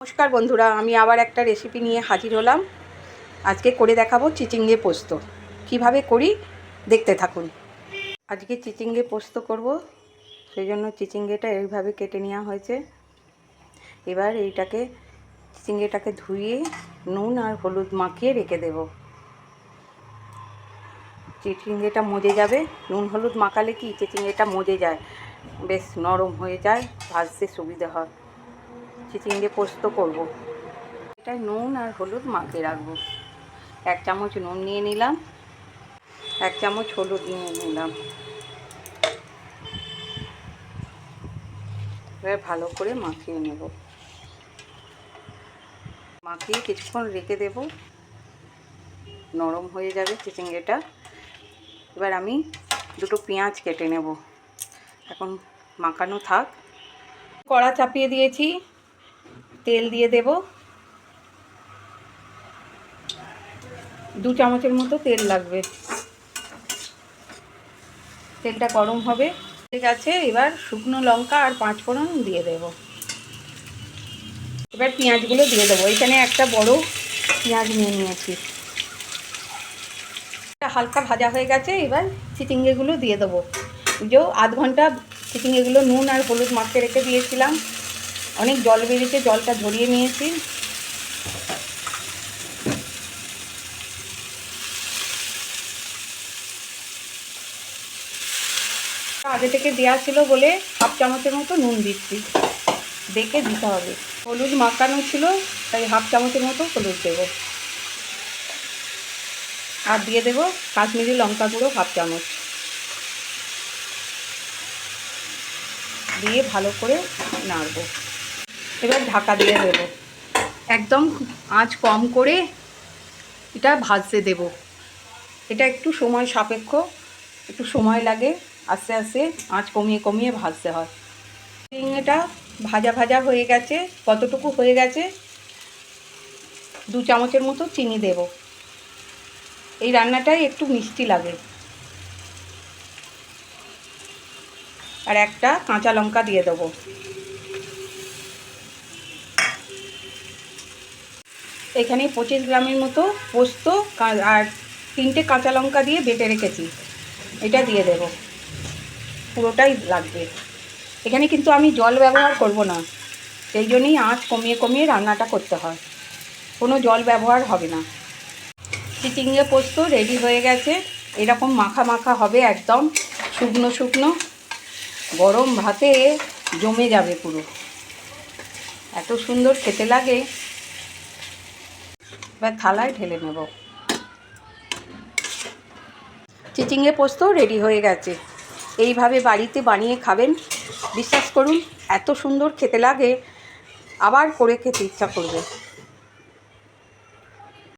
নমস্কার বন্ধুরা, আমি আবার একটা রেসিপি নিয়ে হাজির হলাম। আজকে করে দেখাবো চিচিঙ্গে পোস্ত। কীভাবে করি দেখতে থাকুন। আজকে চিচিঙ্গে পোস্ত করব, সেই জন্য চিচিঙ্গেটা এইভাবে কেটে নেওয়া হয়েছে। এবার এইটাকে, চিচিঙ্গেটাকে ধুয়ে নুন আর হলুদ মাখিয়ে রেখে দেব। চিচিঙ্গেটা মজে যাবে। নুন হলুদ মাখালে কি, চিচিঙ্গেটা মজে যায়। বেশ নরম হয়ে যায়, ভাজতে সুবিধা হয়। চিচিঙ্গে পোস্ত করব। এটা নুন আর হলুদ মাখিয়ে রাখব। এক চামচ নুন নিয়ে নিলাম। এক চামচ হলুদ নিয়ে নিলাম। এবার ভালো করে মাখিয়ে নেব। মাখিয়ে কিছুক্ষণ রেখে দেব। নরম হয়ে যাবে চিচিঙ্গেটা। এবার আমি দুটো পেঁয়াজ কেটে নেব। এখন মাখানো থাক। কড়া চাপিয়ে দিয়েছি। তেল দিয়ে দেব। দু চামচের মতো তেল লাগবে। তেলটা গরম হবে। ঠিক আছে, এবার শুকনো লঙ্কা আর পাঁচ ফোড়ন দিয়ে দেব। এবার পেঁয়াজগুলো দিয়ে দেবো। এখানে একটা বড় পেঁয়াজ নিয়ে নিয়েছি। হালকা ভাজা হয়ে গেছে, এবার চিচিঙ্গেগুলো দিয়ে দেবো। যে আধ ঘণ্টা চিচিঙ্গেগুলো নুন আর হলুদ মাখতে রেখে দিয়েছিলাম। অনেক জল বেরিয়েছে, জলটা ঝরিয়ে নিয়েছি। আগে থেকে দেওয়া ছিল বলে হাফ চামচের মতো নুন দিচ্ছি। দেখে দিতে হবে। হলুদ মাখানো ছিল, তাই হাফ চামচের মতো হলুদ দেবো। আর দিয়ে দেবো কাশ্মীরি লঙ্কা গুঁড়ো হাফ চামচ। দিয়ে ভালো করে নাড়বো। এবার ঢাকা দিয়ে দেবো। একদম আঁচ কম করে এটা ভাজতে দেব। এটা একটু সময় সাপেক্ষ, একটু সময় লাগে, আস্তে আস্তে আঁচ কমিয়ে কমিয়ে ভাজতে হয়। এটা ভাজা ভাজা হয়ে গেছে, কতটুকু হয়ে গেছে? দু চামচের মতো চিনি দেব। এই রান্নাটাই একটু মিষ্টি লাগে। আর একটা কাঁচা লঙ্কা দিয়ে দেবো। এখানে পঁচিশ গ্রামের মতো পোস্ত আর তিনটে কাঁচা লঙ্কা দিয়ে বেটে রেখেছি। এটা দিয়ে দেব। পুরোটাই লাগবে। এখানে কিন্তু আমি জল ব্যবহার করব না। সেই জন্যই আঁচ কমিয়ে কমিয়ে রান্নাটা করতে হয়। কোনো জল ব্যবহার হবে না। চিচিঙ্গে পোস্ত রেডি হয়ে গেছে। এরকম মাখা মাখা হবে একদম। শুকনো শুকনো। গরম ভাতে জমে যাবে পুরো। এত সুন্দর খেতে লাগে। এবার থালায় ঢেলে নেব। চিচিংয়ে পোস্ত রেডি হয়ে গেছে। এইভাবে বাড়িতে বানিয়ে খাবেন। বিশ্বাস করুন, এত সুন্দর খেতে লাগে। আবার করে খেতে ইচ্ছা করবে।